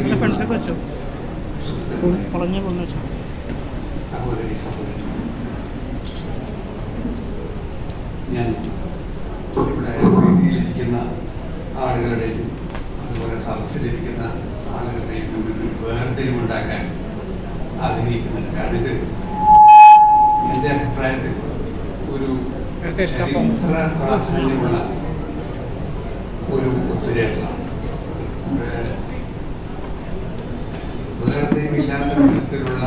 അച്ഛന്റെ ഫ്രണ്ട്സൊക്കെ വെച്ചോ? വളഞ്ഞ കൊന്നു വെച്ചോ. ഞാൻ ഇവിടെ വേദിയിലിരിക്കുന്ന ആളുകളുടെയും അതുപോലെ സദസ്സിലിരിക്കുന്ന ആളുകളുടെയും ഒരു വേർതിരിവുണ്ടാക്കാൻ ആഗ്രഹിക്കുന്നില്ല കാരണം ഇത് എന്റെ അഭിപ്രായത്തിൽ ഒരു ചരിത്ര പ്രാധാന്യമുള്ള ഒരു ഒത്തുചേരലാണ്. വേർതിരിവില്ലാത്ത വിധത്തിലുള്ള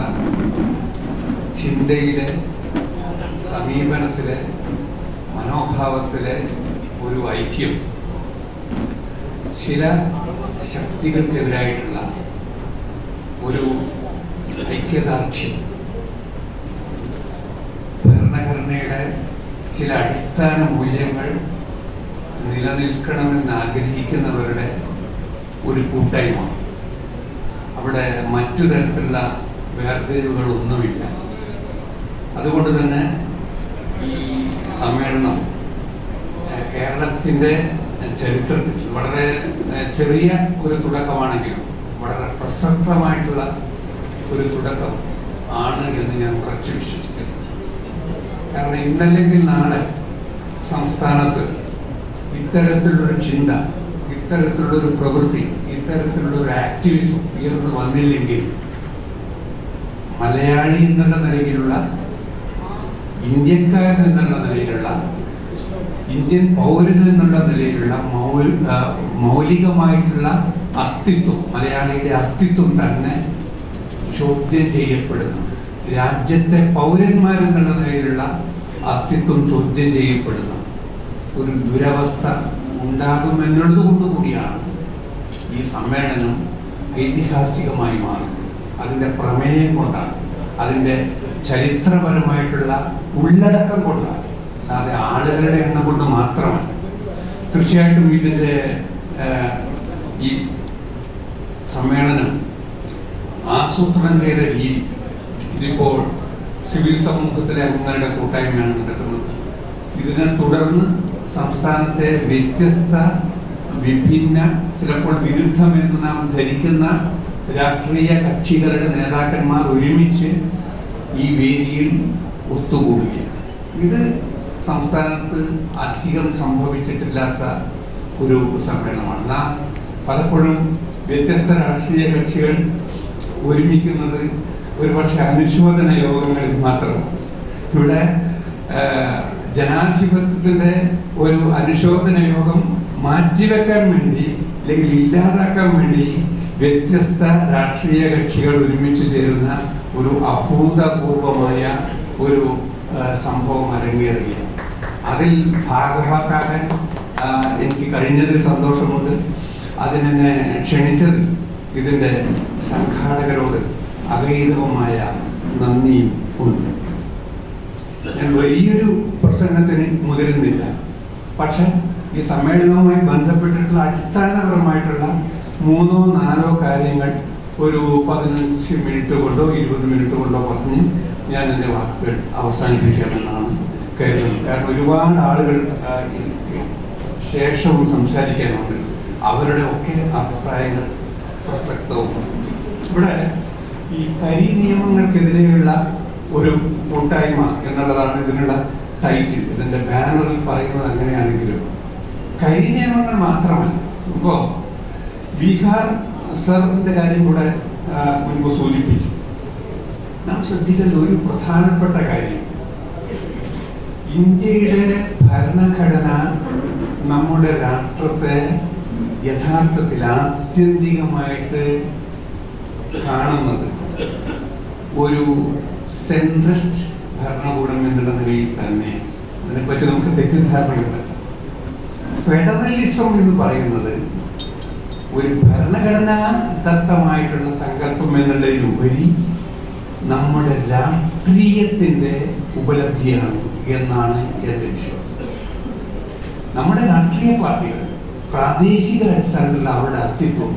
ചിന്തയിലെ സമീപനത്തിലെ മനോഭാവത്തിലെ ഒരു ഐക്യം. ചില ശക്തികൾക്കെതിരായിട്ടുള്ള ഒരു ഐക്യദാർഢ്യം. ഭരണഘടനയുടെ ചില അടിസ്ഥാന മൂല്യങ്ങൾ നിലനിൽക്കണമെന്ന് ആഗ്രഹിക്കുന്നവരുടെ ഒരു കൂട്ടായ്മ. അവിടെ മറ്റു തരത്തിലുള്ള വേർതിരിവുകളൊന്നുമില്ല അതുകൊണ്ട് തന്നെ ഈ സമ്മേളനം കേരളത്തിന്റെ ചരിത്രത്തിൽ വളരെ ചെറിയ ഒരു തുടക്കമാണെങ്കിലും വളരെ പ്രസക്തമായിട്ടുള്ള ഒരു തുടക്കം ആണ് എന്ന് ഞാൻ ഉറച്ചു വിശ്വസിക്കുന്നു കാരണം ഇന്നല്ലെങ്കിൽ നാളെ സംസ്ഥാനത്ത് ഇത്തരത്തിലുള്ളൊരു ചിന്ത ഇത്തരത്തിലുള്ളൊരു പ്രവൃത്തി ഇത്തരത്തിലുള്ളൊരു ആക്ടിവിസം ഉയർന്നു വന്നില്ലെങ്കിൽ മലയാളി എന്നുള്ള നിലയിലുള്ള ഇന്ത്യക്കാരൻ എന്നുള്ള നിലയിലുള്ള ഇന്ത്യൻ പൗരൻ എന്നുള്ള നിലയിലുള്ള മൗലികമായിട്ടുള്ള അസ്തിത്വം മലയാളിയുടെ അസ്തിത്വം തന്നെ ചോദ്യം ചെയ്യപ്പെടുന്നു. രാജ്യത്തെ പൗരന്മാരെന്നുള്ള നിലയിലുള്ള അസ്തിത്വം ചോദ്യം ചെയ്യപ്പെടുന്ന. ഒരു ദുരവസ്ഥ ഉണ്ടാകുമെന്നുള്ളത് കൊണ്ടുകൂടിയാണ് ഈ സമ്മേളനം ഐതിഹാസികമായി മാറി. അതിന്റെ പ്രമേയം കൊണ്ടാണ്. അതിന്റെ ചരിത്രപരമായിട്ടുള്ള ഉള്ളടക്കം കൊണ്ടാണ്. അല്ലാതെ ആളുകളുടെ എണ്ണം കൊണ്ട് മാത്രമാണ് തീർച്ചയായിട്ടും ഇതിന്റെ ഈ സമ്മേളനം ആസൂത്രണം ചെയ്ത രീതി ഇതിപ്പോൾ സിവിൽ സമൂഹത്തിലെ അംഗങ്ങളുടെ കൂട്ടായ്മയാണ് നടക്കുന്നത്. ഇതിനെ തുടർന്ന് സംസ്ഥാനത്തെ വ്യത്യസ്ത വിഭിന്ന ചിലപ്പോൾ വിരുദ്ധമെന്ന് നാം ധരിക്കുന്ന രാഷ്ട്രീയ കക്ഷികളുടെ നേതാക്കന്മാർ ഒരുമിച്ച് ഈ വേദിയിൽ ഒത്തുകൂടുകയാണ്. ഇത് സംസ്ഥാനത്ത് അധികം സംഭവിച്ചിട്ടില്ലാത്ത ഒരു സമ്മേളനമാണ്. നാം പലപ്പോഴും വ്യത്യസ്ത രാഷ്ട്രീയ കക്ഷികൾ ഒരുമിക്കുന്നത് ഒരുപക്ഷെ അനുശോചന യോഗങ്ങളിൽ മാത്രമാണ്. ഇവിടെ ജനാധിപത്യത്തിന്റെ ഒരു അനുശോചന യോഗം മാറ്റിവെക്കാൻ വേണ്ടി അല്ലെങ്കിൽ ഇല്ലാതാക്കാൻ വേണ്ടി വ്യത്യസ്ത രാഷ്ട്രീയ കക്ഷികൾ ഒരുമിച്ച് ചേരുന്ന ഒരു അഭൂതപൂർവമായ ഒരു സംഭവം അരങ്ങേറുകയാണ് അതിൽ ഭാഗമാക്കാൻ എനിക്ക് കഴിഞ്ഞതിൽ സന്തോഷമുണ്ട്. അതിനെന്നെ ക്ഷണിച്ചത് ഇതിന്റെ സംഘാടകരോട് അഗൈതവമായ നന്ദിയും ഉണ്ട്. ഞാൻ വലിയൊരു പ്രസംഗത്തിന് മുതിരുന്നില്ല. പക്ഷെ ഈ സമ്മേളനവുമായി ബന്ധപ്പെട്ടിട്ടുള്ള അടിസ്ഥാനപരമായിട്ടുള്ള മൂന്നോ നാലോ കാര്യങ്ങൾ ഒരു പതിനഞ്ച് മിനിറ്റ് കൊണ്ടോ ഇരുപത് മിനിറ്റ് കൊണ്ടോ പറഞ്ഞ് ഞാൻ എന്റെ വാക്കുകൾ അവസാനിപ്പിക്കാമെന്നാണ് കരുതുന്നത്. കാരണം ഒരുപാട് ആളുകൾ ശേഷവും സംസാരിക്കാനുണ്ട്. അവരുടെ ഒക്കെ അഭിപ്രായങ്ങൾ പ്രസക്തവും. ഇവിടെ ഈ കരി നിയമങ്ങൾക്കെതിരെയുള്ള ഒരു കൂട്ടായ്മ എന്നുള്ളതാണ് ഇതിനുള്ള ടൈറ്റിൽ ഇതിന്റെ ബാനറിൽ പറയുന്നത് അങ്ങനെയാണെങ്കിലും കരി നിയമങ്ങൾ മാത്രമല്ല. ഇപ്പോ ബീഹാർ സറിന്റെ കാര്യം കൂടെ മുൻപ് സൂചിപ്പിച്ചു. നാം ശ്രദ്ധിക്കേണ്ട ഒരു പ്രധാനപ്പെട്ട കാര്യം. ഇന്ത്യയുടെ ഭരണഘടന നമ്മുടെ രാഷ്ട്രത്തെ യഥാർത്ഥത്തിൽ ആത്യന്തികമായിട്ട് കാണുന്നത് ഒരു സെൻട്രിസ്റ്റ് ഭരണകൂടം എന്നുള്ള നിലയിൽ തന്നെ. അതിനെപ്പറ്റി നമുക്ക് തെറ്റിദ്ധാരണയുണ്ട്. ഫെഡറലിസം എന്ന് പറയുന്നത് ഒരു ഭരണഘടനാ ദത്തമായിട്ടുള്ള സങ്കല്പം എന്നുള്ളതിലുപരി നമ്മുടെ രാഷ്ട്രീയത്തിന്റെ ഉപലബ്ധിയാണ് എന്നാണ് എന്റെ വിശ്വാസം. നമ്മുടെ രാഷ്ട്രീയ പാർട്ടികൾ പ്രാദേശിക അടിസ്ഥാനത്തിലുള്ള അവരുടെ അസ്തിത്വം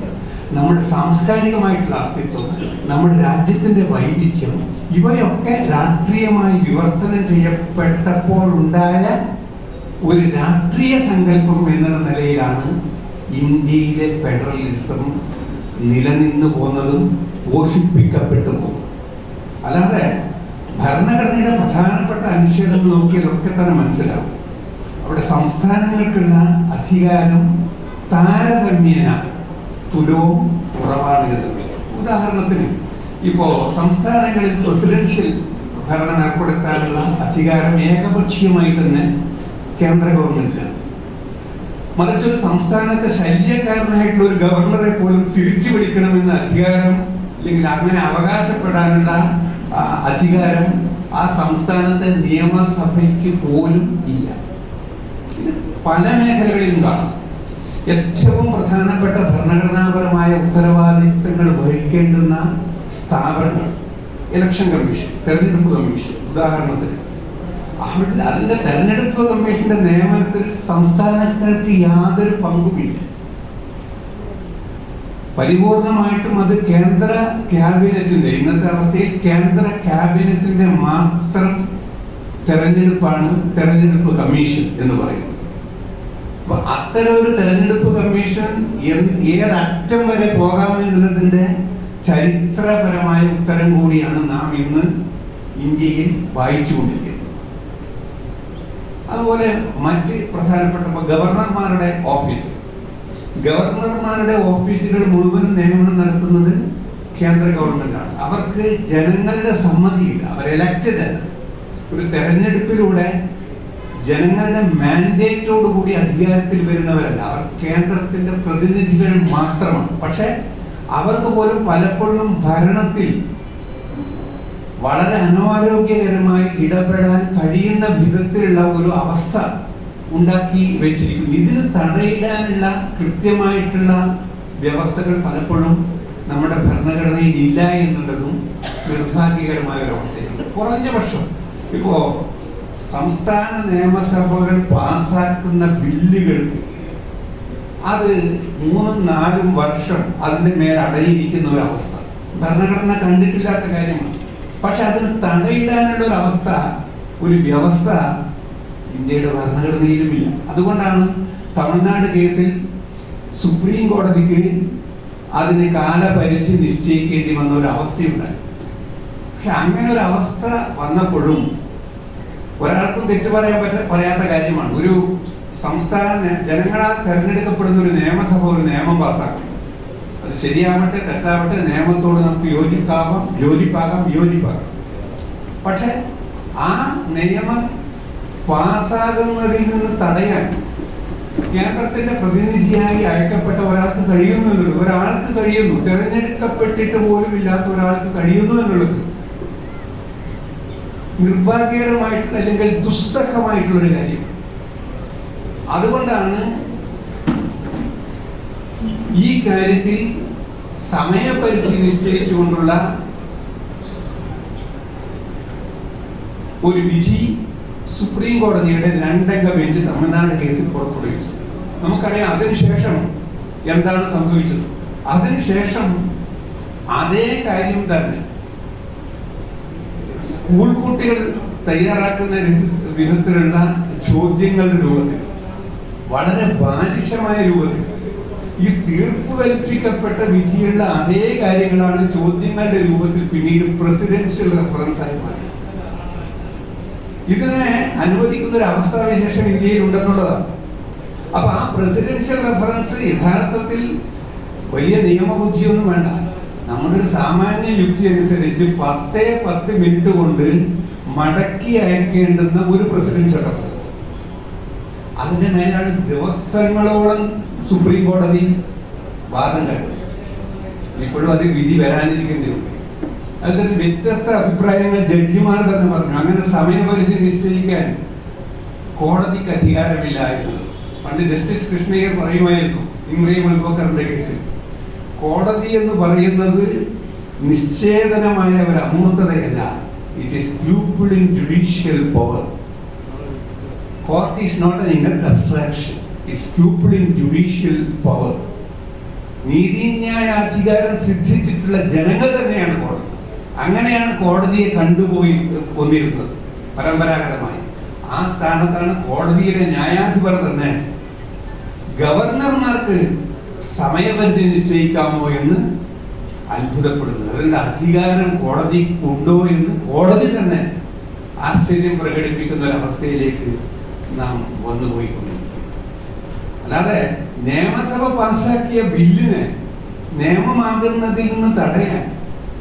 നമ്മുടെ സാംസ്കാരികമായിട്ടുള്ള അസ്തിത്വം നമ്മുടെ രാജ്യത്തിന്റെ വൈവിധ്യം ഇവയൊക്കെ രാഷ്ട്രീയമായി വിവർത്തനം ചെയ്യപ്പെട്ടപ്പോഴുണ്ടായ ഒരു രാഷ്ട്രീയ സങ്കല്പം എന്ന നിലയിലാണ് ഇന്ത്യയിലെ ഫെഡറലിസം നിലനിന്നു പോന്നതും പോഷിപ്പിക്കപ്പെട്ടു പോകും അല്ലാതെ ഭരണഘടനയുടെ പ്രധാനപ്പെട്ട അനുച്ഛേദങ്ങൾ നോക്കിയതൊക്കെ തന്നെ മനസ്സിലാവും. അവിടെ സംസ്ഥാനങ്ങൾക്കുള്ള അധികാരം താരതമ്യേന തുലവും കുറവാണ് ഉദാഹരണത്തിന് ഇപ്പോൾ സംസ്ഥാനങ്ങളിൽ പ്രസിഡൻഷ്യൽ ഭരണം ഏർപ്പെടുത്താനുള്ള അധികാരം ഏകപക്ഷീയമായി തന്നെ കേന്ദ്ര ഗവൺമെന്റിനാണ് മറിച്ചൊരു സംസ്ഥാനത്തെ ശല്യക്കാരനായിട്ടുള്ള ഒരു ഗവർണറെ പോലും തിരിച്ചു പിടിക്കണമെന്ന അധികാരം അല്ലെങ്കിൽ അങ്ങനെ അവകാശപ്പെടാനുള്ള അധികാരം ആ സംസ്ഥാനത്തെ നിയമസഭയ്ക്ക് പോലും ഇല്ല. ഇത് പല മേഖലകളിലും കാണാം. ഏറ്റവും പ്രധാനപ്പെട്ട ഭരണഘടനാപരമായ ഉത്തരവാദിത്തങ്ങൾ വഹിക്കേണ്ടുന്ന സ്ഥാപനങ്ങൾ. ഇലക്ഷൻ കമ്മീഷൻ തെരഞ്ഞെടുപ്പ് കമ്മീഷൻ ഉദാഹരണത്തിന്. അവിടെ അതിന്റെ തെരഞ്ഞെടുപ്പ് കമ്മീഷന്റെ നിയമനത്തിൽ സംസ്ഥാനങ്ങൾക്ക് യാതൊരു പങ്കുമില്ല. പരിപൂർണമായിട്ടും അത് കേന്ദ്ര ക്യാബിനറ്റിന്റെ ഇന്നത്തെ അവസ്ഥയിൽ കേന്ദ്ര ക്യാബിനറ്റിന്റെ മാത്രം തെരഞ്ഞെടുപ്പാണ് തെരഞ്ഞെടുപ്പ് കമ്മീഷൻ എന്ന് പറയുന്നത്. അപ്പൊ അത്തരം ഒരു തെരഞ്ഞെടുപ്പ് കമ്മീഷൻ ഏതറ്റം വരെ പോകാമെന്നുള്ളതിന്റെ ചരിത്രപരമായ ഉത്തരം കൂടിയാണ് നാം ഇന്ന് ഇന്ത്യയിൽ വായിച്ചുകൊണ്ടിരിക്കുന്നത്. അതുപോലെ മറ്റ് പ്രധാനപ്പെട്ട ഗവർണർമാരുടെ ഓഫീസ്. ഗവർണർമാരുടെ ഓഫീസുകൾ മുഴുവൻ നിയമനം നടത്തുന്നത് കേന്ദ്ര ഗവൺമെന്റാണ്. അവർക്ക് ജനങ്ങളുടെ സമ്മതിയില്ല. അവർ എലക്റ്റഡ് അല്ല ഒരു തെരഞ്ഞെടുപ്പിലൂടെ ജനങ്ങളുടെ മാൻഡേറ്റോട് കൂടി അധികാരത്തിൽ വരുന്നവരല്ല. അവർ കേന്ദ്രത്തിന്റെ പ്രതിനിധികൾ മാത്രമാണ്. പക്ഷെ അവർക്ക് പോലും പലപ്പോഴും ഭരണത്തിൽ വളരെ അനാരോഗ്യകരമായി ഇടപെടാൻ കഴിയുന്ന വിധത്തിലുള്ള ഒരു അവസ്ഥ ഉണ്ടാക്കി വെച്ചിരിക്കും ഇതിന് തടയിടാനുള്ള കൃത്യമായിട്ടുള്ള വ്യവസ്ഥകൾ പലപ്പോഴും നമ്മുടെ ഭരണഘടനയിൽ ഇല്ല എന്നുള്ളതും നിർഭാഗ്യകരമായ ഒരു അവസ്ഥയാണ്. കുറഞ്ഞ പക്ഷം ഇപ്പോ സംസ്ഥാന നിയമസഭകൾ പാസാക്കുന്ന ബില്ലുകൾക്ക് അത് മൂന്നും നാലും വർഷം അതിന്റെ മേൽ ഒരു അവസ്ഥ. ഭരണഘടന കണ്ടിട്ടില്ലാത്ത കാര്യമാണ്. പക്ഷെ അതിന് തടയിടാനുള്ള ഒരു അവസ്ഥ ഒരു വ്യവസ്ഥ ഇന്ത്യയുടെ ഭരണഘടനയിലുമില്ല. അതുകൊണ്ടാണ് തമിഴ്നാട് കേസിൽ സുപ്രീം കോടതിക്ക് അതിന് കാലപരിധി നിശ്ചയിക്കേണ്ടി വന്ന ഒരു അവസ്ഥയുണ്ടായി. പക്ഷെ അങ്ങനെ ഒരു അവസ്ഥ വന്നപ്പോഴും ഒരാൾക്കും തെറ്റു പറയാൻ പറ്റ പറയാത്ത കാര്യമാണ്. ഒരു സംസ്ഥാന ജനങ്ങളാൽ തെരഞ്ഞെടുക്കപ്പെടുന്ന ഒരു നിയമസഭ ഒരു നിയമം പാസ്സാക്കും അത് ശരിയാവട്ടെ തെറ്റാവട്ടെ നിയമത്തോട് നമുക്ക് യോജിക്കാവാം യോജിപ്പാകാം യോജിപ്പാകാം. പക്ഷെ ആ നിയമം പാസ്സാകുന്നതിൽ നിന്ന് തടയാൻ കേന്ദ്രത്തിന്റെ പ്രതിനിധിയായി അയക്കപ്പെട്ട ഒരാൾക്ക് കഴിയുന്നു എന്നുള്ളത് ഒരാൾക്ക് കഴിയുന്നു. തിരഞ്ഞെടുക്കപ്പെട്ടിട്ട് പോലും ഇല്ലാത്ത ഒരാൾക്ക് കഴിയുന്നു എന്നുള്ളത് നിർഭാഗ്യകരമായിട്ടുള്ള അല്ലെങ്കിൽ ദുസ്സഹമായിട്ടുള്ളൊരു കാര്യം. അതുകൊണ്ടാണ് ഈ കാര്യത്തിൽ സമയപരിധി നിശ്ചയിച്ചുകൊണ്ടുള്ള ഒരു വിധി സുപ്രീം കോടതിയുടെ രണ്ടംഗ ബെഞ്ച് തമിഴ്നാട് കേസിൽ പുറപ്പെടുവിച്ചു. നമുക്കറിയാം അതിനുശേഷം എന്താണ് സംഭവിച്ചത്? അതിനുശേഷം അതേ കാര്യം തന്നെ സ്കൂൾ കുട്ടികൾ തയ്യാറാക്കുന്ന വിധത്തിലുള്ള ചോദ്യങ്ങളുടെ രൂപത്തിൽ വളരെ ബാലിശമായ രൂപത്തിൽ ഈ തീർപ്പ് കൽപ്പിക്കപ്പെട്ട വിധിയുള്ള അതേ കാര്യങ്ങളാണ് ചോദ്യങ്ങളുടെ രൂപത്തിൽ പിന്നീട് പ്രസിഡൻഷ്യൽ റെഫറൻസ് ആയി മാറി. ഇതിനെ അനുവദിക്കുന്ന ഒരു അവസ്ഥാവിശേഷം ഇന്ത്യയിൽ ഉണ്ടെന്നുള്ളതാണ്. അപ്പൊ ആ പ്രസിഡൻഷ്യൽ റെഫറൻസ് യഥാർത്ഥത്തിൽ വലിയ നിയമബുദ്ധിയൊന്നും വേണ്ട. നമ്മുടെ ഒരു സാമാന്യ യുക്തി അനുസരിച്ച് പത്തേ പത്ത് മിനിറ്റ് കൊണ്ട് മടക്കി അയക്കേണ്ടുന്ന ഒരു പ്രസിഡൻഷ്യൽ റെഫറൻസ് അതിന്റെ മേലാണ് ദിവസങ്ങളോളം സുപ്രീം കോടതി വാദം കണ്ടു ഇപ്പോഴും അത് വിധി വരാനിരിക്കുന്നതുണ്ട് അതിന് വ്യത്യസ്ത അഭിപ്രായങ്ങൾ ജഡ്ജിമാർ തന്നെ പറഞ്ഞു. അങ്ങനെ സമയപരിധി നിശ്ചയിക്കാൻ കോടതിക്ക് അധികാരമില്ലായിരുന്നു പണ്ട് ജസ്റ്റിസ് കൃഷ്ണയ്യർ പറയുമായിരുന്നു ഇമ്രീം അൽബക്കറിന്റെ കേസിൽ കോടതി എന്ന് പറയുന്നത് നിശ്ചേതനമായ ഒരു അമൂർത്തതയല്ല. It is people in judicial power court is not an inert abstraction it's people judicial power നീതിന്യായ അധികാരം സിദ്ധിച്ചിട്ടുള്ള ജനങ്ങൾ തന്നെയാണ് കോടതി. അങ്ങനെയാണ് കോടതിയെ കണ്ടുപോയി വന്നിരുന്നത് പരമ്പരാഗതമായി. ആ സ്ഥാനത്താണ് കോടതിയിലെ ന്യായാധിപർ തന്നെ. ഗവർണർമാർക്ക് സമയപരിധി നിശ്ചയിക്കാമോ എന്ന് അത്ഭുതപ്പെടുന്നത്. അതിന്റെ അധികാരം കോടതി ഉണ്ടോ എന്ന് കോടതി തന്നെ ആശ്ചര്യം പ്രകടിപ്പിക്കുന്ന ഒരവസ്ഥയിലേക്ക് നാം വന്നുപോയിക്കൊണ്ടിരിക്കുന്നു അല്ലാതെ നിയമസഭ പാസാക്കിയ ബില്ലിനെ നിയമമാകുന്നതിൽ നിന്ന് തടയാൻ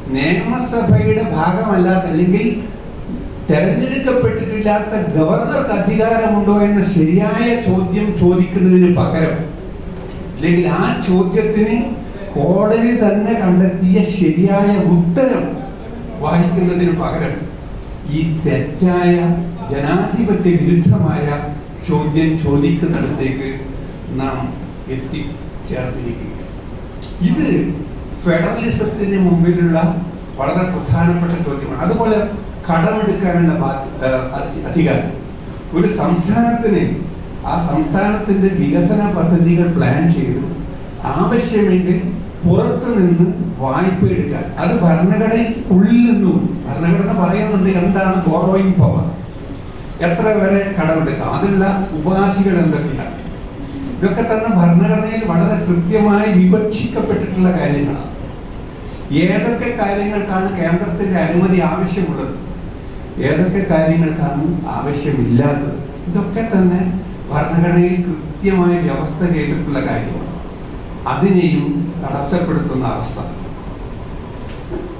നിയമസഭയുടെ ഭാഗമല്ലാത്ത അല്ലെങ്കിൽ തെരഞ്ഞെടുക്കപ്പെട്ടിട്ടില്ലാത്ത ഗവർണർക്ക് അധികാരമുണ്ടോ എന്ന ശരിയായ ചോദ്യം ചോദിക്കുന്നതിന് പകരം അല്ലെങ്കിൽ ആ ചോദ്യത്തിന് കോടതി തന്നെ കണ്ടെത്തിയ ശരിയായ ഉത്തരം വായിക്കുന്നതിന് പകരം ഈ തെറ്റായ ജനാധിപത്യ വിരുദ്ധമായ ചോദ്യം ചോദിക്കുന്നിടത്തേക്ക് നാം എത്തിച്ചേർന്നിരിക്കുക ഇത് ഫെഡറലിസത്തിന് മുമ്പിലുള്ള വളരെ പ്രധാനപ്പെട്ട ചോദ്യമാണ്. അതുപോലെ കടമെടുക്കാനുള്ള അധികാരം. ഒരു സംസ്ഥാനത്തിന് ആ സംസ്ഥാനത്തിന്റെ വികസന പദ്ധതികൾ പ്ലാൻ ചെയ്ത്. ആവശ്യമെങ്കിൽ പുറത്തു നിന്ന് വായ്പ എടുക്കാൻ. അത് ഭരണഘടനയ്ക്കുള്ളിൽ നിന്നും ഭരണഘടന പറയുന്നുണ്ട് എന്താണ് ബോറോയിങ് പവർ എത്ര വരെ കടമെടുക്കാം? അതിനുള്ള ഉപാധികൾ എന്തൊക്കെയാണ്? ഇതൊക്കെ തന്നെ ഭരണഘടനയിൽ വളരെ കൃത്യമായി വിവക്ഷിക്കപ്പെട്ടിട്ടുള്ള കാര്യങ്ങളാണ്. ഏതൊക്കെ കാര്യങ്ങൾക്കാണ് കേന്ദ്രത്തിന്റെ അനുമതി ആവശ്യമുള്ളത്? ഏതൊക്കെ കാര്യങ്ങൾക്കാണ് ആവശ്യമില്ലാത്തത്? ഇതൊക്കെ തന്നെ ഭരണഘടനയിൽ കൃത്യമായി വ്യവസ്ഥ ചെയ്തിട്ടുള്ള കാര്യമാണ്. അതിനെയും തടസ്സപ്പെടുത്തുന്ന അവസ്ഥ.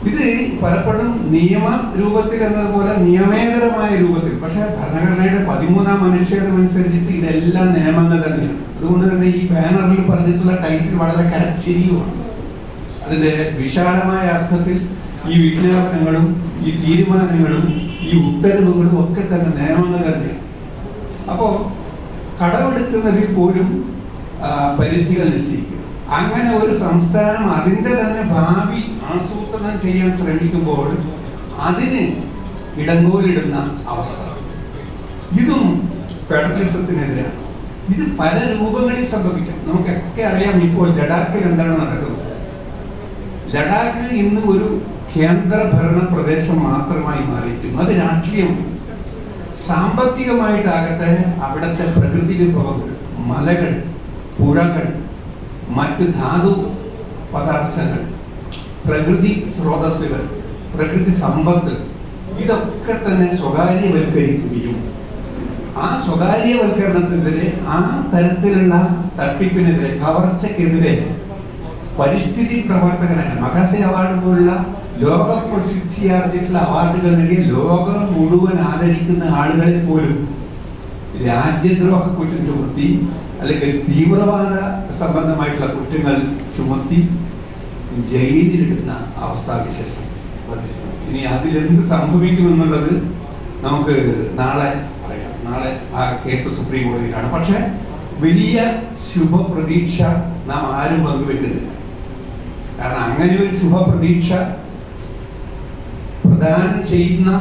ഇത് പലപ്പോഴും നിയമ രൂപത്തിൽ എന്നതുപോലെ നിയമേതരമായ രൂപത്തിൽ പക്ഷെ ഭരണഘടനയുടെ പതിമൂന്നാം അനുച്ഛേദം അനുസരിച്ചിട്ട് ഇതെല്ലാം നിയമങ്ങൾ തന്നെയാണ്. അതുകൊണ്ട് തന്നെ ഈ ബാനറിൽ പറഞ്ഞിട്ടുള്ള ടൈറ്റിൽ വളരെ കരച്ചിരിയുമാണ്. അതിന്റെ വിശാലമായ അർത്ഥത്തിൽ ഈ വിജ്ഞാപനങ്ങളും ഈ തീരുമാനങ്ങളും ഈ ഉത്തരവുകളും ഒക്കെ തന്നെ നിയമങ്ങൾ തന്നെയാണ്. അപ്പോൾ കടമെടുക്കുന്നതിൽ പോലും പരിധികൾ നിശ്ചയിക്കുക അങ്ങനെ ഒരു സംസ്ഥാനം അതിന്റെ തന്നെ ഭാവി ആസൂത്രണം ചെയ്യാൻ ശ്രമിക്കുമ്പോൾ അതിന് ഇടങ്കോലിടുന്ന അവസ്ഥ. ഇതും ഫെഡറലിസത്തിനെതിരാണ്. ഇത് പല രൂപങ്ങളിൽ സംഭവിക്കാം. നമുക്കൊക്കെ അറിയാം ഇപ്പോൾ ലഡാക്കിൽ എന്താണ് നടക്കുന്നത്. ലഡാക്ക് ഇന്ന് ഒരു കേന്ദ്രഭരണ പ്രദേശം മാത്രമായി മാറിയിരിക്കുന്നു. അത് രാഷ്ട്രീയമാണ്. സാമ്പത്തികമായിട്ടാകട്ടെ അവിടുത്തെ പ്രകൃതി വിഭവങ്ങൾ മലകൾ പുഴകൾ മറ്റ് ധാതു പദാർത്ഥങ്ങൾ പ്രകൃതി സ്രോതസ്സുകൾ പ്രകൃതി സമ്പത്ത് ഇതൊക്കെ തന്നെ സ്വകാര്യവൽക്കരിക്കുകയും ആ സ്വകാര്യവൽക്കരണത്തിനെതിരെ ആ തരത്തിലുള്ള തട്ടിപ്പിനെതിരെ കവർച്ചക്കെതിരെ പരിസ്ഥിതി പ്രവർത്തകനായ മകാസെ അവാർഡ് പോലുള്ള ലോക പ്രസിദ്ധിയാർജിട്ടുള്ള അവാർഡുകൾ നേടിയ ലോകം മുഴുവൻ ആദരിക്കുന്ന ആളുകളെ പോലും രാജ്യദ്രോഹ കുറ്റം ചുമത്തി അല്ലെങ്കിൽ തീവ്രവാദ സംബന്ധമായിട്ടുള്ള കുറ്റങ്ങൾ ചുമത്തി ജയിലിലിടുന്ന അവസ്ഥാവിശേഷം. വിശേഷം ഇനി അതിലെന്ത് സംഭവിക്കുമെന്നുള്ളത് നമുക്ക് നാളെ പറയാം. നാളെ ആ കേസ് സുപ്രീം കോടതിയിലാണ്. പക്ഷെ വലിയ ശുഭപ്രതീക്ഷ നാം ആരും പങ്കുവെക്കുന്നില്ല. കാരണം അങ്ങനെ ഒരു ശുഭപ്രതീക്ഷ പ്രദാനം ചെയ്യുന്ന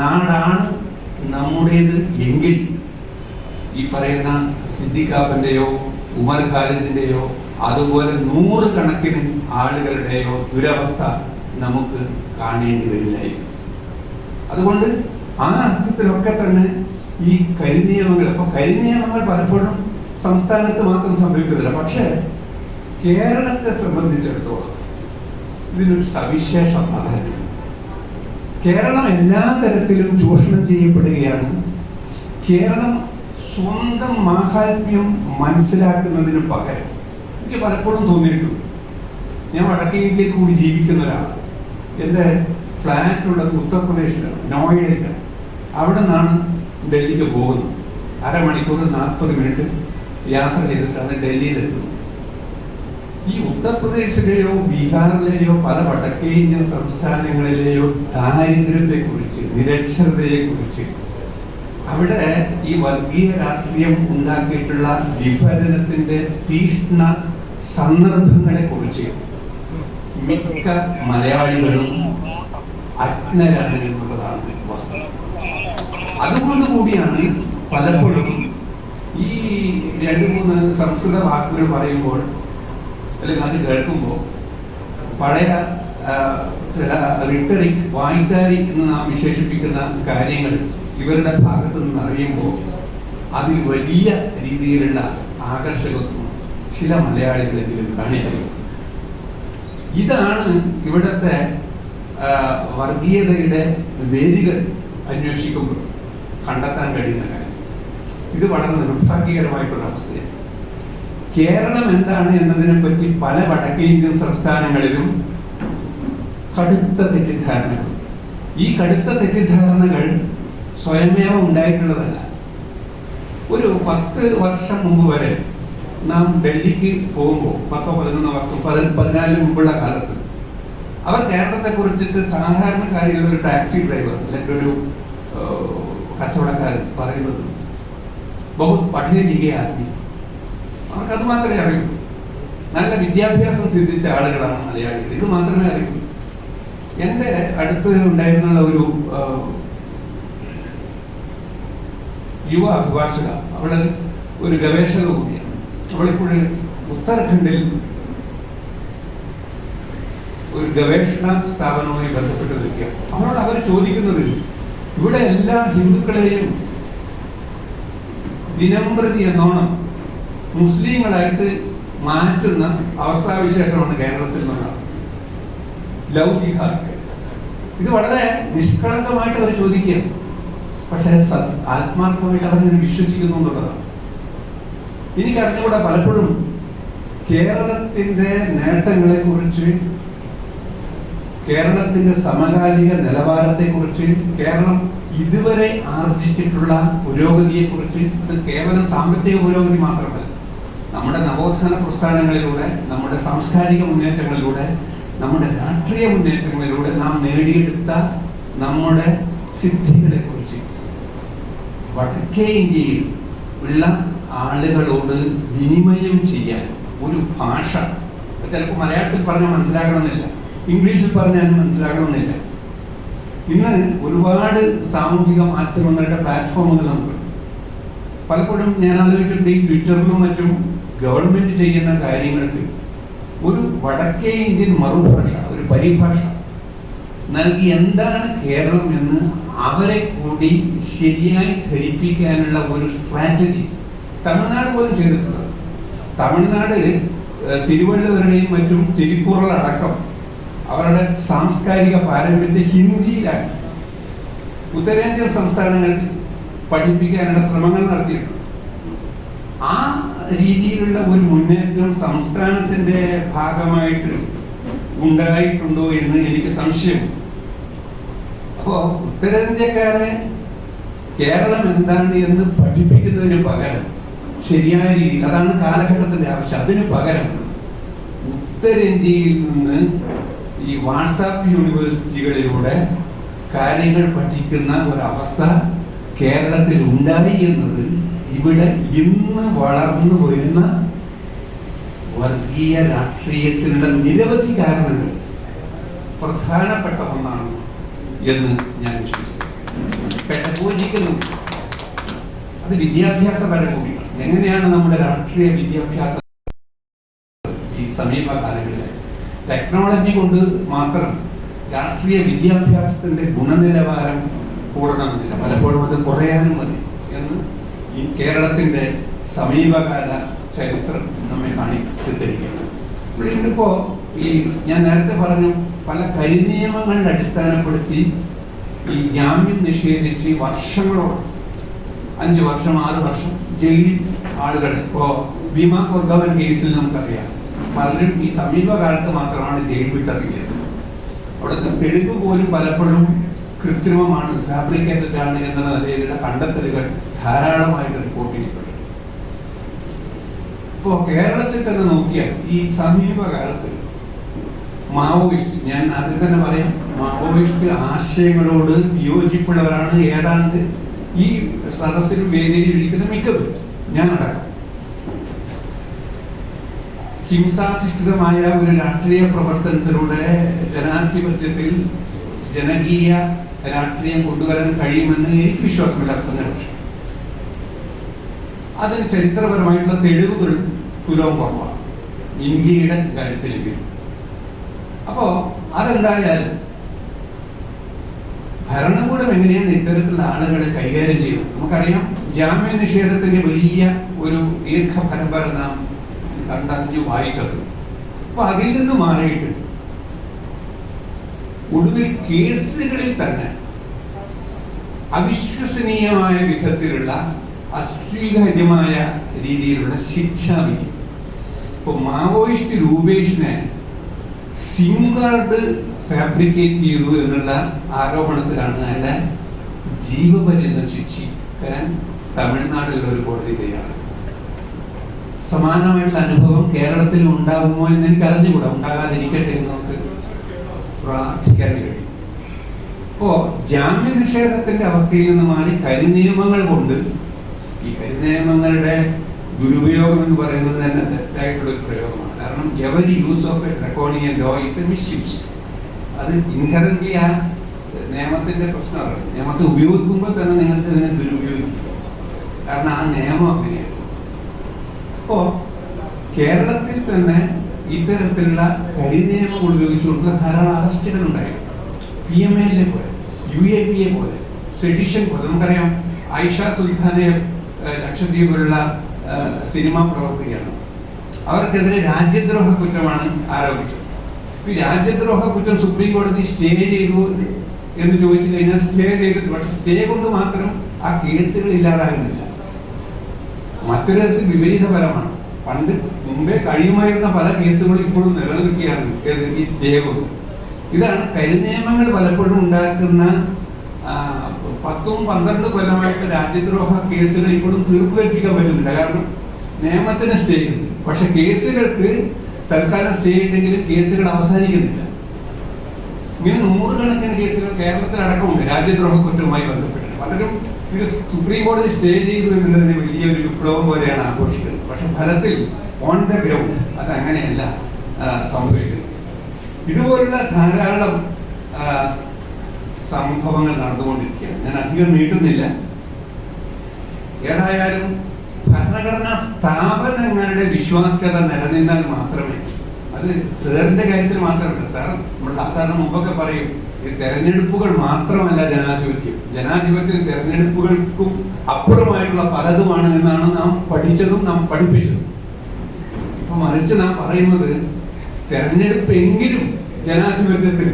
നാടാണ് നമ്മുടേത് എങ്കിൽ ഈ പറയുന്ന സിദ്ദിഖാബിന്റെയോ ഉമർ ഖാലിദിന്റെയോ അതുപോലെ നൂറുകണക്കിന് ആളുകളുടെയോ ദുരവസ്ഥ നമുക്ക് കാണേണ്ടി വരില്ലായിരുന്നു. അതുകൊണ്ട് ആ അർത്ഥത്തിലൊക്കെ തന്നെ ഈ കരിനിയമങ്ങൾ അപ്പൊ കരിനിയമങ്ങൾ പലപ്പോഴും സംസ്ഥാനത്ത് മാത്രം സംഭവിക്കുന്നില്ല. പക്ഷേ കേരളത്തെ സംബന്ധിച്ചിടത്തോളം ഇതിനൊരു സവിശേഷ പ്രാധാന്യം കേരളം എല്ലാ തരത്തിലും ചൂഷണം ചെയ്യപ്പെടുകയാണ്. കേരളം സ്വന്തം മാഹാത്മ്യം മനസ്സിലാക്കുന്നതിന് പകരം എനിക്ക് പലപ്പോഴും തോന്നിയിട്ടുണ്ട്. ഞാൻ വടക്കേ ഇന്ത്യയിൽ കൂടി ജീവിക്കുന്ന ഒരാളാണ് എന്റെ ഫ്ലാറ്റ് ഉള്ളത് ഉത്തർപ്രദേശിലാണ് നോയിഡയിലാണ്. അവിടെ നിന്നാണ് ഡൽഹിക്ക് പോകുന്നത്. അരമണിക്കൂർ നാൽപ്പത് മിനിറ്റ് യാത്ര ചെയ്തിട്ടാണ് ഡൽഹിയിലെത്തുന്നത്. ഈ ഉത്തർപ്രദേശിലെയോ ബീഹാറിലെയോ പല വടക്കേ ഇന്ത്യൻ സംസ്ഥാനങ്ങളിലെയോ ദാരിദ്ര്യത്തെക്കുറിച്ച് നിരക്ഷരതയെക്കുറിച്ച് അവിടെ ഈ വർഗീയ രാഷ്ട്രീയം ഉണ്ടാക്കിയിട്ടുള്ള വിഭജനത്തിന്റെ തീഷ്ണ സന്ദർഭങ്ങളെ കുറിച്ച് മിക്ക മലയാളികളും അജ്ഞരാണ് എന്നുള്ളതാണ് വസ്തുത. അതുകൊണ്ട് കൂടിയാണ് പലപ്പോഴും ഈ രണ്ട് മൂന്ന് സംസ്കൃത വാക്കുകൾ പറയുമ്പോൾ അല്ലെങ്കിൽ അത് കേൾക്കുമ്പോൾ പഴയ ചില റിട്ടറിക് വായ്ത്താരി എന്ന് നാം വിശേഷിപ്പിക്കുന്ന കാര്യങ്ങൾ ഇവരുടെ ഭാഗത്തു നിന്ന് അറിയുമ്പോൾ അതിൽ വലിയ രീതിയിലുള്ള ആകർഷകത്വം ചില മലയാളികളെങ്കിലും കാണിക്കുന്നത് ഇതാണ് ഇവിടുത്തെ വർഗീയതയുടെ വേരുകൾ അന്വേഷിക്കുമ്പോൾ കണ്ടെത്താൻ കഴിയുന്ന കാര്യം. ഇത് വളരെ നിർഭാഗ്യകരമായിട്ടുള്ള അവസ്ഥയാണ്. കേരളം എന്താണ് എന്നതിനെ പറ്റി പല വടക്കേ ഇന്ത്യൻ സംസ്ഥാനങ്ങളിലും കടുത്ത തെറ്റിദ്ധാരണകൾ. ഈ കടുത്ത തെറ്റിദ്ധാരണകൾ സ്വയമേവ ഉണ്ടായിട്ടുള്ളതല്ല. ഒരു പത്ത് വർഷം മുമ്പ് വരെ നാം ഡൽഹിക്ക് പോകുമ്പോൾ പത്തോ പതിനൊന്നോ വർഷം പതി പതിനാലിന് മുമ്പുള്ള കാലത്ത് അവർ കേരളത്തെ കുറിച്ചിട്ട് സാധാരണക്കാരിലുള്ള ഒരു ടാക്സി ഡ്രൈവർ അല്ലെങ്കിൽ ഒരു കച്ചവടക്കാരൻ പറയുന്നത് ബഹുത് ആദ്മി. അവർക്ക് അത് മാത്രമേ അറിയൂ. നല്ല വിദ്യാഭ്യാസം സിദ്ധിച്ച ആളുകളാണ് മലയാളികൾ. ഇത് മാത്രമേ അറിയൂ. എന്റെ അടുത്ത് ഉണ്ടായിരുന്നുള്ള ഒരു യുവ അഭിഭാഷക അവൾ ഒരു ഗവേഷക കൂടിയാണ്. അവളിപ്പോൾ ഉത്തരാഖണ്ഡിൽ ഒരു ഗവേഷണ സ്ഥാപനവുമായി ബന്ധപ്പെട്ട് നിൽക്കുക അവരോട് അവർ ചോദിക്കുന്നത് ഇവിടെ എല്ലാ ഹിന്ദുക്കളെയും ദിനംപ്രതി എന്നോണം മുസ്ലിങ്ങളായിട്ട് മാറ്റുന്ന അവസ്ഥാവിശേഷമാണ് കേരളത്തിൽ നിന്നുള്ളത് ലവ് ഇത് വളരെ നിഷ്കളങ്കമായിട്ട് അവർ ചോദിക്കുക പക്ഷേ ആത്മാർത്ഥമായിട്ട് അവരതിനെ വിശ്വസിക്കുന്നു എന്നുള്ളതാണ്. എനിക്കറിഞ്ഞുകൂടാ പലപ്പോഴും കേരളത്തിന്റെ നേട്ടങ്ങളെ കുറിച്ച് കേരളത്തിന്റെ സമകാലിക നിലവാരത്തെ കുറിച്ച് കേരളം ഇതുവരെ ആർജിച്ചിട്ടുള്ള പുരോഗതിയെ കുറിച്ച് അത് കേവലം സാമ്പത്തിക പുരോഗതി മാത്രമല്ല നമ്മുടെ നവോത്ഥാന പ്രസ്ഥാനങ്ങളിലൂടെ നമ്മുടെ സാംസ്കാരിക മുന്നേറ്റങ്ങളിലൂടെ നമ്മുടെ രാഷ്ട്രീയ മുന്നേറ്റങ്ങളിലൂടെ നാം നേടിയെടുത്ത നമ്മുടെ സിദ്ധികളെ കുറിച്ച് വടക്കേ ഇന്ത്യയിൽ ഉള്ള ആളുകളോട് വിനിമയം ചെയ്യാൻ ഒരു ഭാഷ. ചിലപ്പോൾ മലയാളത്തിൽ പറഞ്ഞാൽ മനസ്സിലാക്കണമെന്നില്ല. ഇംഗ്ലീഷിൽ പറഞ്ഞാലും മനസ്സിലാക്കണമെന്നില്ല. ഇന്ന് ഒരുപാട് സാമൂഹിക മാധ്യമങ്ങളുടെ പ്ലാറ്റ്ഫോമുകൾ നമുക്ക് പലപ്പോഴും ഞാൻ ആലോചിച്ചിട്ടുണ്ട് ഈ ട്വിറ്ററിലും മറ്റും ഗവൺമെന്റ് ചെയ്യുന്ന കാര്യങ്ങൾക്ക് ഒരു വടക്കേ ഇന്ത്യൻ മറുഭാഷ ഒരു പരിഭാഷ നൽകി എന്താണ് കേരളം എന്ന് അവരെ കൂടി ശരിയായി ധരിപ്പിക്കാനുള്ള ഒരു സ്ട്രാറ്റജി തമിഴ്നാട് പോലും ചെയ്തിട്ടുള്ളത് തമിഴ്നാട് തിരുവനന്തപുരയും മറ്റും തിരുക്കുറളടക്കം അവരുടെ സാംസ്കാരിക പാരമ്പര്യത്തെ ഹിന്ദിയിലാണ്. ഉത്തരേന്ത്യൻ സംസ്ഥാനങ്ങൾക്ക് പഠിപ്പിക്കാനുള്ള ശ്രമങ്ങൾ നടത്തിയിട്ടുണ്ട്. ആ രീതിയിലുള്ള ഒരു മുന്നേറ്റം സംസ്ഥാനത്തിന്റെ ഭാഗമായിട്ട് ഉണ്ടായിട്ടുണ്ടോ എന്ന് എനിക്ക് സംശയമുണ്ട് അപ്പോ ഉത്തരേന്ത്യക്കാരെ കേരളം എന്താണ് എന്ന് പഠിപ്പിക്കുന്നതിന് പകരം ശരിയായ രീതിയിൽ അതാണ് കാലഘട്ടത്തിന്റെ ആവശ്യം. അതിന് പകരം ഉത്തരേന്ത്യയിൽ നിന്ന് ഈ വാട്സാപ്പ് യൂണിവേഴ്സിറ്റികളിലൂടെ കാര്യങ്ങൾ പഠിക്കുന്ന ഒരവസ്ഥ കേരളത്തിൽ ഉണ്ടായി എന്നത് ഇവിടെ ഇന്ന് വളർന്നു വരുന്ന വർഗീയ രാഷ്ട്രീയത്തിനുള്ള നിരവധി കാരണങ്ങൾ പ്രധാനപ്പെട്ട ഒന്നാണ് എന്ന് ഞാൻ വിശ്വസിക്കുന്നു. പെഡഗോജിക്കലും അത് വിദ്യാഭ്യാസപരം കൂടിയാണ്. എങ്ങനെയാണ് നമ്മുടെ രാഷ്ട്രീയ വിദ്യാഭ്യാസം ഈ സമീപകാലങ്ങളിൽ ടെക്നോളജി കൊണ്ട് മാത്രം രാഷ്ട്രീയ വിദ്യാഭ്യാസത്തിന്റെ ഗുണനിലവാരം കൂടണമെന്നില്ല. പലപ്പോഴും അത് കുറയാനും മതി എന്ന് ഈ കേരളത്തിന്റെ സമീപകാല ചരിത്രം നമ്മെ കാണിച്ചിരിക്കുന്നു ഇവിടെ ഇന്നിപ്പോ ഈ ഞാൻ നേരത്തെ പറഞ്ഞു പല കരിനിയമങ്ങളിൽ അടിസ്ഥാനപ്പെടുത്തി ഈ ജാമ്യം നിഷേധിച്ച് വർഷങ്ങളോളം അഞ്ച് വർഷം ആറ് വർഷം ജയിലിൽ ആളുകൾ ഇപ്പോ ഭീമ കൊർഗവൻ കേസിൽ നമുക്കറിയാം. പലരും ഈ സമീപകാലത്ത് മാത്രമാണ് ജയിൽ വിട്ടിറങ്ങിയത് അവിടുത്തെ തെളിവ് പോലും പലപ്പോഴും കൃത്രിമമാണ് ഫാബ്രിക്കേറ്റഡ് ആണ് എന്നുള്ള നിലയിലുള്ള കണ്ടെത്തലുകൾ ധാരാളമായിട്ട് റിപ്പോർട്ട് ചെയ്യപ്പെട്ടു ഇപ്പോ കേരളത്തിൽ തന്നെ നോക്കിയാൽ ഈ സമീപകാലത്ത് മാവോയിസ്റ്റ് ഞാൻ ആദ്യം തന്നെ പറയാം മാവോയിസ്റ്റ് ആശയങ്ങളോട് വിയോജിപ്പുള്ളവരാണ് ഏതാണ്ട് ഈ സദസ്സിലും വേദിയിലും ഇരിക്കുന്ന മിക്കവരും ഞാൻ അടക്കം ഹിംസാധിഷ്ഠിതമായ ഒരു രാഷ്ട്രീയ പ്രവർത്തനത്തിലൂടെ ജനാധിപത്യത്തിൽ ജനകീയ രാഷ്ട്രീയം കൊണ്ടുവരാൻ കഴിയുമെന്ന് എനിക്ക് വിശ്വാസമില്ലാത്ത പക്ഷം അതിന് ചരിത്രപരമായിട്ടുള്ള തെളിവുകൾ തുലവും കുറവാണ് ഇന്ത്യയുടെ കാര്യത്തിലെങ്കിലും. അപ്പോ അതെന്തായാലും ഭരണകൂടം എങ്ങനെയാണ് ഇത്തരത്തിലുള്ള ആളുകളെ കൈകാര്യം ചെയ്യുന്നത്? നമുക്കറിയാം ജാമ്യ നിഷേധത്തിന്റെ വലിയ ഒരു ദീർഘ പരമ്പര നാം കണ്ടറിഞ്ഞു വായിച്ചത്. അപ്പൊ അതിൽ നിന്ന് മാറിയിട്ട് ഒടുവിൽ കേസുകളിൽ തന്നെ അവിശ്വസനീയമായ വിധത്തിലുള്ള അസ്വീകാര്യമായ രീതിയിലുള്ള ശിക്ഷാവിധി ഇപ്പൊ മാവോയിസ്റ്റ് രൂപേഷിനെ സിം കാർഡ് ഫാബ്രിക്കേറ്റ് ചെയ്തു എന്നുള്ള ആരോപണത്തിലാണ് അയാളെ ജീവപര്യന്തം ശിക്ഷിക്കാൻ ഒരു കോടതി തയ്യാറാണ് സമാനമായിട്ടുള്ള അനുഭവം കേരളത്തിൽ ഉണ്ടാകുമോ എന്ന് എനിക്ക് അറിഞ്ഞുകൂടാ ഉണ്ടാകാതിരിക്കട്ടെ എന്ന് നമുക്ക് പ്രാർത്ഥിക്കാൻ കഴിയും. അപ്പോ ജാമ്യ നിഷേധത്തിന്റെ അവസ്ഥയിൽ നിന്ന് മാറി കരിനിയമങ്ങൾ കൊണ്ട് ഈ കരിനിയമങ്ങളുടെ ദുരുപയോഗം എന്ന് പറയുന്നത് തന്നെ തെറ്റായിട്ടുള്ള ഒരു പ്രയോഗമാണ്. കാരണം every use of a draconian law is a misuse അത് ഇൻഹറന്റ്ലി ആ നിയമത്തിന്റെ പ്രശ്നമാണ് നിയമത്തെ ഉപയോഗിക്കുമ്പോൾ തന്നെ നിങ്ങൾക്ക് ഇതിനെ ദുരുപയോഗിക്കുക കാരണം ആ നിയമം അങ്ങനെയാണ്. അപ്പോൾ കേരളത്തിൽ തന്നെ ഇത്തരത്തിലുള്ള കരിനിയമം ഉപയോഗിച്ചുകൊണ്ടുള്ള ധാരാളം അറസ്റ്റുകൾ ഉണ്ടായി പി എം എല്ലെ പോലെ യു എ പി എ പോലെ സെഡിഷൻ പോലെ. നമുക്കറിയാം ആയിഷ സുൽത്താനെ ലക്ഷദ്വീപിലുള്ള സിനിമാ പ്രവർത്തകയാണ്. അവർക്കെതിരെ രാജ്യദ്രോഹ കുറ്റമാണ് ആരോപിച്ചത്. രാജ്യദ്രോഹ കുറ്റം സുപ്രീം കോടതി സ്റ്റേ ചെയ്തു എന്ന് ചോദിച്ചു കഴിഞ്ഞാൽ സ്റ്റേ ചെയ്തിട്ട് പക്ഷെ സ്റ്റേ കൊണ്ട് മാത്രം ആ കേസുകൾ ഇല്ലാതാകുന്നില്ല. മറ്റൊരു തരത്തിൽ വിപരീത ഫലമാണ് പണ്ട് മുമ്പേ കഴിയുമായിരുന്ന പല കേസുകളും ഇപ്പോഴും നിലനിൽക്കുകയാണ് ഈ സ്റ്റേ കൊണ്ട്. ഇതാണ് കരിനിയമങ്ങൾ പലപ്പോഴും ഉണ്ടാക്കുന്ന പത്തും പന്ത്രണ്ട് കൊല്ലമായിട്ട് രാജ്യദ്രോഹ കേസുകൾ ഇപ്പോഴും തീർപ്പുകൽപ്പിക്കാൻ പറ്റുന്നില്ല. കാരണം നിയമത്തിന് സ്റ്റേ ഉണ്ട്. പക്ഷെ കേസുകൾക്ക് തൽക്കാലം സ്റ്റേ ഉണ്ടെങ്കിലും കേസുകൾ അവസാനിക്കുന്നില്ല. ഇങ്ങനെ നൂറുകണക്കിന് കേസുകൾ കേരളത്തിൽ അടക്കമുണ്ട്. രാജ്യദ്രോഹ കുറ്റവുമായി ബന്ധപ്പെട്ട്. പലരും ഇത് സുപ്രീം കോടതി സ്റ്റേ ചെയ്തു എന്നുള്ളതിന് വലിയൊരു വിപ്ലവം പോലെയാണ് ആഘോഷിക്കുന്നത്. പക്ഷെ ഫലത്തിൽ ഓൺ ദ ഗ്രൗണ്ട് അത് അങ്ങനെയല്ല സംഭവിക്കുന്നത്. ഇതുപോലുള്ള ധാരാളം സംഭവങ്ങൾ നടന്നുകൊണ്ടിരിക്കുകയാണ്. ഞാൻ അധികം നീട്ടുന്നില്ല. ഏതായാലും ഭരണഘടനാ സ്ഥാപനങ്ങളുടെ വിശ്വാസ്യത നിലനിന്നാൽ മാത്രമേ അത് സാറിന്റെ കാര്യത്തിൽ മാത്രമല്ല. സാർ നമ്മൾ സാധാരണ മുമ്പൊക്കെ പറയും ഈ തെരഞ്ഞെടുപ്പുകൾ മാത്രമല്ല ജനാധിപത്യം. ജനാധിപത്യം തെരഞ്ഞെടുപ്പുകൾക്കും അപ്പുറമായിട്ടുള്ള പലതുമാണ് എന്നാണ് നാം പഠിച്ചതും നാം പഠിപ്പിച്ചതും. അപ്പൊ മറിച്ച് നാം പറയുന്നത് തെരഞ്ഞെടുപ്പ് എങ്കിലും ജനാധിപത്യത്തിൽ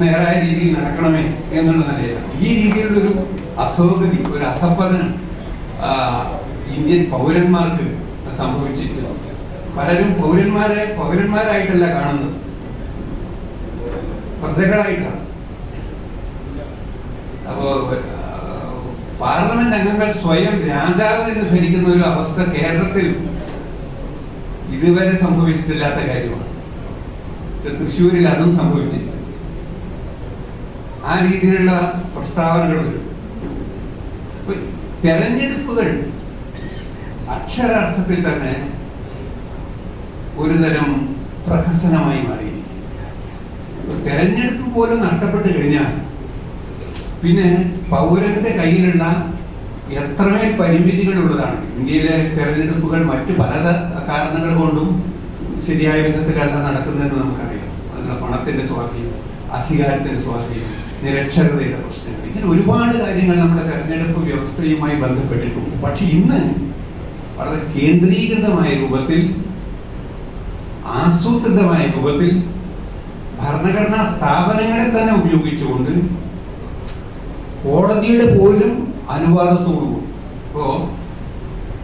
നേരായ രീതിയിൽ നടക്കണമേ എന്നുള്ള നിലയിലാണ്. ഈ രീതിയിലുള്ളൊരു അസൗകര്യം ഒരു അധപ്പതനം ഇന്ത്യൻ പൗരന്മാർക്ക് സംഭവിച്ചിട്ടുണ്ട് പലരും പൗരന്മാരെ പൗരന്മാരായിട്ടല്ല കാണുന്നത്. പ്രജകളായിട്ടാണ്. അപ്പോ പാർലമെന്റ് അംഗങ്ങൾ സ്വയം രാജാവ് എന്ന് ഭരിക്കുന്ന ഒരു അവസ്ഥ കേരളത്തിൽ ഇതുവരെ സംഭവിച്ചിട്ടില്ലാത്ത കാര്യമാണ്. തൃശ്ശൂരിൽ അതും സംഭവിച്ചില്ല. ആ രീതിയിലുള്ള പ്രസ്താവനകൾ വരും. തെരഞ്ഞെടുപ്പുകൾ അക്ഷരാർത്ഥത്തിൽ തന്നെ ഒരുതരം പ്രഹസനമായി മാറിയിരിക്കും തെരഞ്ഞെടുപ്പ് പോലും നഷ്ടപ്പെട്ടു കഴിഞ്ഞാൽ പിന്നെ പൗരന്റെ കയ്യിലുള്ള എത്രമേൽ പരിമിതികളുള്ളതാണ്. ഇന്ത്യയിലെ തെരഞ്ഞെടുപ്പുകൾ മറ്റു പല കാരണങ്ങൾ കൊണ്ടും ശരിയായ വിധത്തിലല്ല നടക്കുന്നതെന്ന് നമുക്കറിയാം. അതിനുള്ള പണത്തിന്റെ സ്വാധീനം അധികാരത്തിന്റെ സ്വാധീനം നിരക്ഷരതയുടെ പ്രശ്നങ്ങൾ. ഇങ്ങനെ ഒരുപാട് കാര്യങ്ങൾ നമ്മുടെ തെരഞ്ഞെടുപ്പ് വ്യവസ്ഥയുമായി ബന്ധപ്പെട്ടിട്ടുണ്ട്. പക്ഷെ ഇന്ന് വളരെ കേന്ദ്രീകൃതമായ രൂപത്തിൽ ആസൂത്രിതമായ രൂപത്തിൽ ഭരണഘടനാ സ്ഥാപനങ്ങളെ തന്നെ ഉപയോഗിച്ചുകൊണ്ട് കോടതിയുടെ പോലും അനുവാദത്തോടു ഇപ്പോ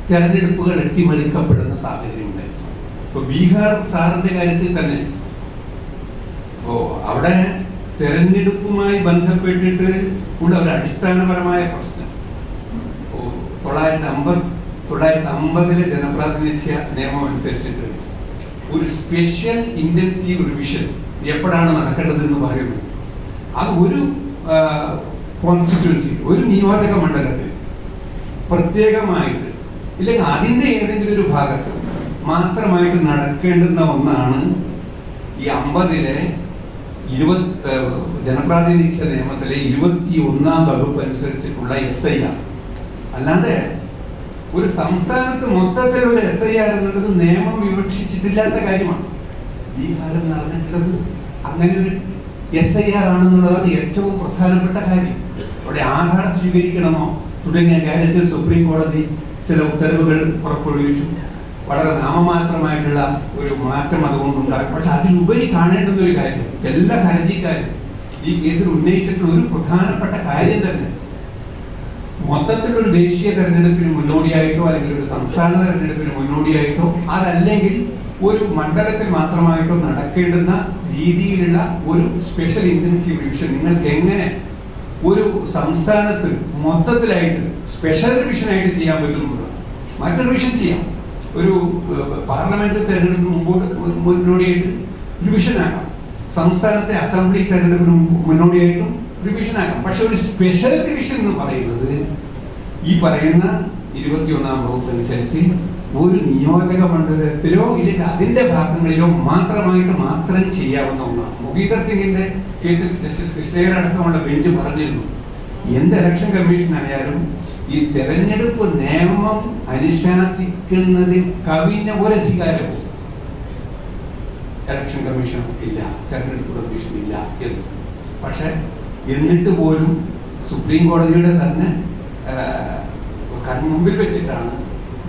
തെരഞ്ഞെടുപ്പുകൾ അട്ടിമറിക്കപ്പെടുന്ന സാഹചര്യം ഉണ്ടായിരുന്നു. ഇപ്പൊ ബീഹാർ സാറിന്റെ കാര്യത്തിൽ തന്നെ ഇപ്പോ അവിടെ തെരഞ്ഞെടുപ്പുമായി ബന്ധപ്പെട്ടിട്ട് ഉള്ള ഒരു അടിസ്ഥാനപരമായ പ്രശ്നം. തൊള്ളായിരത്തി അമ്പത് തൊള്ളായിരത്തി അമ്പതിലെ ജനപ്രാതിനിധ്യ നിയമം അനുസരിച്ചിട്ട് ഒരു സ്പെഷ്യൽ ഇന്റൻസീവ് റിവിഷൻ എപ്പോഴാണ് നടക്കേണ്ടത് എന്ന് പറയുന്നത് അത് ഒരു കോൺസ്റ്റിറ്റ്യുവൻസി ഒരു നിയോജക മണ്ഡലത്തിൽ പ്രത്യേകമായിട്ട് ഇല്ലെങ്കിൽ അതിന്റെ ഏതെങ്കിലും ഒരു ഭാഗത്ത് മാത്രമായിട്ട് നടക്കേണ്ടുന്ന ഒന്നാണ് ഈ അമ്പതിലെ ഇരുപത് ജനപ്രാതിനിധ്യ നിയമത്തിലെ ഇരുപത്തി ഒന്നാം വകുപ്പ് അനുസരിച്ചിട്ടുള്ള എസ് ഐ ആർ അല്ലാതെ ഒരു സംസ്ഥാനത്ത് മൊത്തത്തിൽ ഒരു എസ് ഐ ആർ എന്നുള്ളത് നിയമം വിവക്ഷിച്ചിട്ടില്ലാത്ത കാര്യമാണ്. ബീഹാറിൽ നടന്നിട്ടുള്ളത് അങ്ങനെ ഒരു എസ് ഐ ആർ ആണെന്നുള്ളതാണ് ഏറ്റവും പ്രധാനപ്പെട്ട കാര്യം. അവിടെ ആധാരം സ്വീകരിക്കണമോ? തുടങ്ങിയ കാര്യത്തിൽ സുപ്രീം കോടതി ചില ഉത്തരവുകൾ പുറപ്പെടുവിച്ചു. വളരെ നാമമാത്രമായിട്ടുള്ള ഒരു മാറ്റം അതുകൊണ്ടുണ്ടാകും പക്ഷെ അതിലുപരി കാണേണ്ടുന്ന ഒരു കാര്യം എല്ലാ ഹർജിക്കാരും ഈ കേസിൽ ഉന്നയിച്ചിട്ടുള്ള ഒരു പ്രധാനപ്പെട്ട കാര്യം തന്നെ മൊത്തത്തിലൊരു ദേശീയ തെരഞ്ഞെടുപ്പിന് മുന്നോടിയായിട്ടോ അല്ലെങ്കിൽ ഒരു സംസ്ഥാന തെരഞ്ഞെടുപ്പിന് മുന്നോടിയായിട്ടോ അതല്ലെങ്കിൽ ഒരു മണ്ഡലത്തിൽ മാത്രമായിട്ടോ നടക്കേണ്ടുന്ന രീതിയിലുള്ള ഒരു സ്പെഷ്യൽ ഇന്റൻസീവ് ഡിവിഷൻ നിങ്ങൾക്ക് എങ്ങനെ ഒരു സംസ്ഥാനത്ത് മൊത്തത്തിലായിട്ട് സ്പെഷ്യൽ റിവിഷനായിട്ട് ചെയ്യാൻ പറ്റുന്നുള്ളൂ മറ്റൊരു റിവിഷൻ ചെയ്യാം. ഒരു പാർലമെന്റ് തെരഞ്ഞെടുപ്പിന് മുമ്പോട്ട് മുന്നോടിയായിട്ട് റിവിഷനാക്കാം സംസ്ഥാനത്തെ അസംബ്ലി തെരഞ്ഞെടുപ്പിന് മുന്നോടിയായിട്ടും റിവിഷനാക്കാം പക്ഷെ ഒരു സ്പെഷ്യൽ ഡിവിഷൻ എന്ന് പറയുന്നത് ഈ പറയുന്ന ഇരുപത്തിയൊന്നാം വകുപ്പ് അനുസരിച്ച് ഒരു നിയോജക മണ്ഡലത്തിലോ ഇല്ലെങ്കിൽ അതിന്റെ ഭാഗങ്ങളിലോ മാത്രമായിട്ട് മാത്രം ചെയ്യാവുന്ന ഒന്നാണ്. മുഹീദർ സിംഗിന്റെ കേസിൽ ജസ്റ്റിസ് കൃഷ്ണയർ അടക്കമുള്ള ബെഞ്ച് പറഞ്ഞിരുന്നു. എന്ത് ഇലക്ഷൻ കമ്മീഷൻ ആയാലും ഈ തെരഞ്ഞെടുപ്പ് നിയമം അനുശാസിക്കുന്നതിൽ കവിഞ്ഞ ഒരു അധികാരവും ഇലക്ഷൻ കമ്മീഷൻ ഇല്ല. തെരഞ്ഞെടുപ്പ് കമ്മീഷൻ ഇല്ല എന്ന്. പക്ഷെ എന്നിട്ട് പോലും സുപ്രീം കോടതിയുടെ തന്നെ കൺമുമ്പിൽ വെച്ചിട്ടാണ്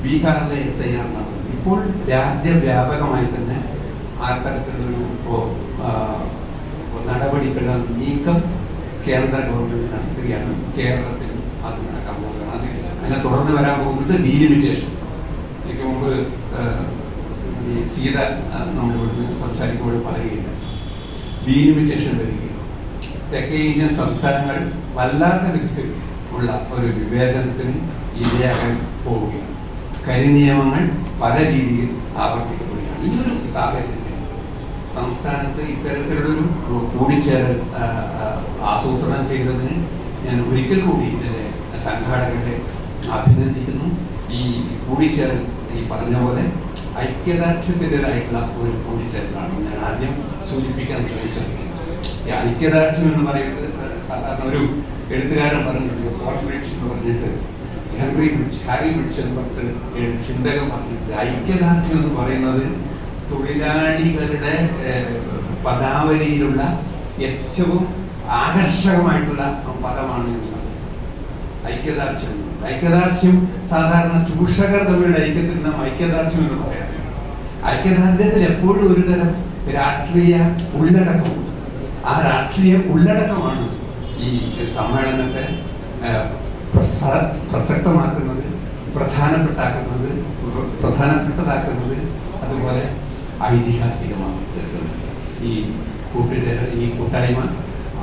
ബീഹാറിലെ എസ് ഐ ആർ നടന്നത്. ഇപ്പോൾ രാജ്യവ്യാപകമായി തന്നെ ആ തരത്തിലൊരു നടപടികള നീക്കം കേന്ദ്ര ഗവൺമെന്റ് നടത്തുകയാണ് കേരളത്തിൽ അത് നടക്കാൻ പോകുന്നത്. അത് അതിനെ തുടർന്ന് വരാൻ പോകുന്നത് ഡീലിമിറ്റേഷൻ. എനിക്ക് മുമ്പ് സീത നമ്മളിവിടുന്ന് സംസാരിക്കുമ്പോൾ പറയുകയുണ്ട് ഡീലിമിറ്റേഷൻ വരികയും തെക്കേ ഇന്ത്യൻ സംസ്ഥാനങ്ങൾ വല്ലാത്ത വിധത്തിൽ ഉള്ള ഒരു വിവേചനത്തിന് ഇരയാകാൻ പോവുകയാണ്. കരിനിയമങ്ങൾ പല രീതിയിൽ ആവർത്തിക്കപ്പെടുകയാണ്. ഈ ഒരു സാഹചര്യത്തിൽ സംസ്ഥാനത്ത് ഇത്തരത്തിലുള്ളൊരു കൂടിച്ചേരൽ ആസൂത്രണം ചെയ്തതിന് ഞാൻ ഒരിക്കൽ കൂടി ഇതിന്റെ സംഘാടകരെ അഭിനന്ദിക്കുന്നു. ഈ കൂടിച്ചേരൽ ഈ പറഞ്ഞ പോലെ ഐക്യദാർഢ്യത്തിന്റെതായിട്ടുള്ള ഒരു കൂടിച്ചേരലാണ്. ഞാൻ ആദ്യം സൂചിപ്പിക്കാൻ ശ്രമിച്ചത്. ഈ ഐക്യദാർഢ്യം എന്ന് പറയുന്നത് സാധാരണ ഒരു എഴുത്തുകാരൻ പറഞ്ഞിട്ടുണ്ട് കോർപ്പറേഷൻ എന്ന് പറഞ്ഞിട്ട് ഹെൻറി വിച്ച് ഹാരി വിച്ച് എന്ന് പറഞ്ഞിട്ട് ചിന്തകൻ പറഞ്ഞിട്ടുണ്ട്. ഐക്യദാർഢ്യം എന്ന് പറയുന്നത് തൊഴിലാളികളുടെ പദാവലിയിലുള്ള ഏറ്റവും ആകർഷകമായിട്ടുള്ള പദമാണ് ഐക്യദാർഢ്യം ഐക്യദാർഢ്യം സാധാരണ ചൂഷകർ തമ്മിലുള്ള ഐക്യത്തിൽ നാം ഐക്യദാർഢ്യം എന്ന് പറയാറുണ്ട്. ഐക്യദാർഢ്യത്തിൽ എപ്പോഴും ഒരുതരം രാഷ്ട്രീയ ഉള്ളടക്കമുണ്ട് ആ രാഷ്ട്രീയ ഉള്ളടക്കമാണ് ഈ സമ്മേളനത്തെ പ്രസക്തമാക്കുന്നത് പ്രധാനപ്പെട്ടാക്കുന്നത് പ്രധാനപ്പെട്ടതാക്കുന്നത് അതുപോലെ ഐതിഹാസികമാണ് തീർക്കുന്നത് ഈ കൂട്ടുചേരൽ ഈ കൂട്ടായ്മ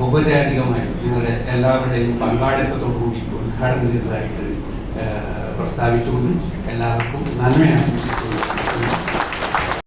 ഔപചാരികമായി നിങ്ങളുടെ എല്ലാവരുടെയും പങ്കാളിത്തത്തോടുകൂടി ഉദ്ഘാടനം ചെയ്തതായിട്ട് പ്രസ്താവിച്ചുകൊണ്ട് എല്ലാവർക്കും നന്മ ആശംസിക്കുന്നു.